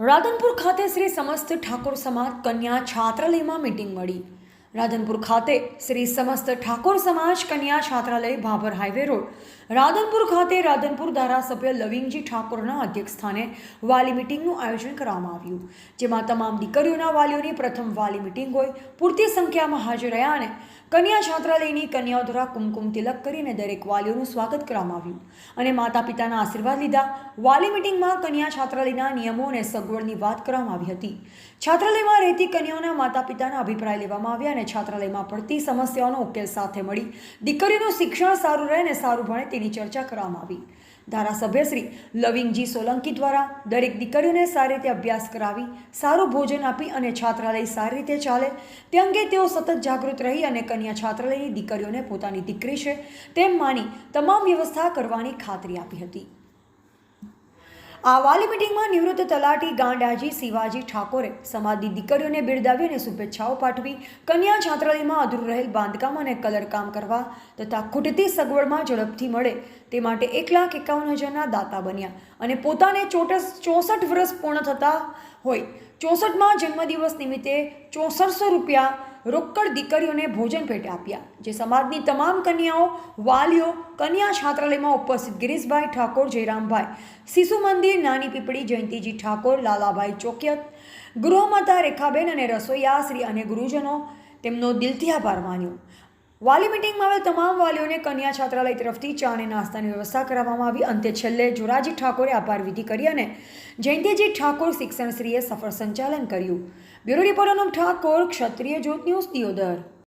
રાધનપુર ખાતે શ્રી સમસ્ત ઠાકોર સમાજ કન્યા છાત્રાલયમાં મીટિંગ મળી. રાધનપુર ખાતે શ્રી સમસ્ત ઠાકોર સમાજ કન્યા છાત્રાલય ભાભર હાઈવે રોડ રાધનપુર ખાતે રાધનપુર ધારાસભ્ય લવિંગજી ઠાકોરના અધ્યક્ષસ્થાને વાલી મિટિંગનું આયોજન કરવામાં આવ્યું. જેમાં તમામ દીકરીઓના વાલીઓની પ્રથમ વાલી મિટિંગ હોય, પૂરતી સંખ્યામાં હાજર રહ્યા અને કન્યા છાત્રાલયની કન્યાઓ દ્વારા કુમકુમ તિલક કરીને દરેક વાલીઓનું સ્વાગત કરવામાં આવ્યું અને માતા પિતાના આશીર્વાદ લીધા. વાલી મિટિંગમાં કન્યા છાત્રાલયના નિયમો અને સગવડની વાત કરવામાં આવી હતી. છાત્રાલયમાં રહેતી કન્યાઓના માતા પિતાના અભિપ્રાય લેવામાં આવ્યા અને છાત્રાલયમાં પડતી સમસ્યાઓનો ઉકેલ સાથે મળી. દીકરીઓનું શિક્ષણ સારું રહે અને સારું ભણે તેની ચર્ચા કરવામાં આવી. ધારાસભ્ય શ્રી લવિંગજી સોલંકી દ્વારા દરેક દીકરીઓને સારી રીતે અભ્યાસ કરાવી, સારું ભોજન આપી અને છાત્રાલય સારી રીતે ચાલે. તે અંગે તેઓ સતત જાગૃત રહી અને કન્યા છાત્રાલયની દીકરીઓને પોતાની દીકરી છે તેમ માની તમામ વ્યવસ્થા કરવાની ખાતરી આપી હતી. આ વાલી મિટિંગમાં નિવૃત્ત તલાટી ગાંડાજી શિવાજી ઠાકોરે સમાજની દીકરીઓને બિરદાવી અને શુભેચ્છાઓ પાઠવી, કન્યા છાત્રાલયમાં અધૂરું રહેલ બાંધકામ અને કલરકામ કરવા તથા ખૂટતી સગવડમાં ઝડપથી મળે તે માટે એક લાખ એકાવન હજારના દાતા બન્યા અને પોતાને ચોટસ ચોસઠ વર્ષ પૂર્ણ થતા હોય. ચોસઠમાં જન્મદિવસ નિમિત્તે ચોસઠસો રૂપિયા રોકડ દીકરીઓને ભોજન ભેટ આપ્યા, જે સમાજની તમામ કન્યાઓ, વાલીઓ, કન્યા છાત્રાલયમાં ઉપસ્થિત ગિરીશભાઈ ઠાકોર, જયરામભાઈ, શિશુ મંદિર, નાની પીપળી, જયંતિજી ઠાકોર, લાલાભાઈ ચોકિયત, ગૃહમાતા રેખાબેન અને રસોઈયા શ્રી અને ગુરુજનો તેમનો દિલથી આભાર માન્યો. વાલી મિટિંગમાં આવેલ તમામ વાલીઓને કન્યા છાત્રાલય તરફથી ચા અને નાસ્તાની વ્યવસ્થા કરાવવામાં આવી. અંતે છેલ્લે જોરાજી ઠાકોરે આભાર વિધિ કરી અને જયંતિજી ઠાકોર શિક્ષણશ્રીએ સફળ સંચાલન કર્યું. Bureau report Anup Thakor, Kshatriya Jyot news Deodar.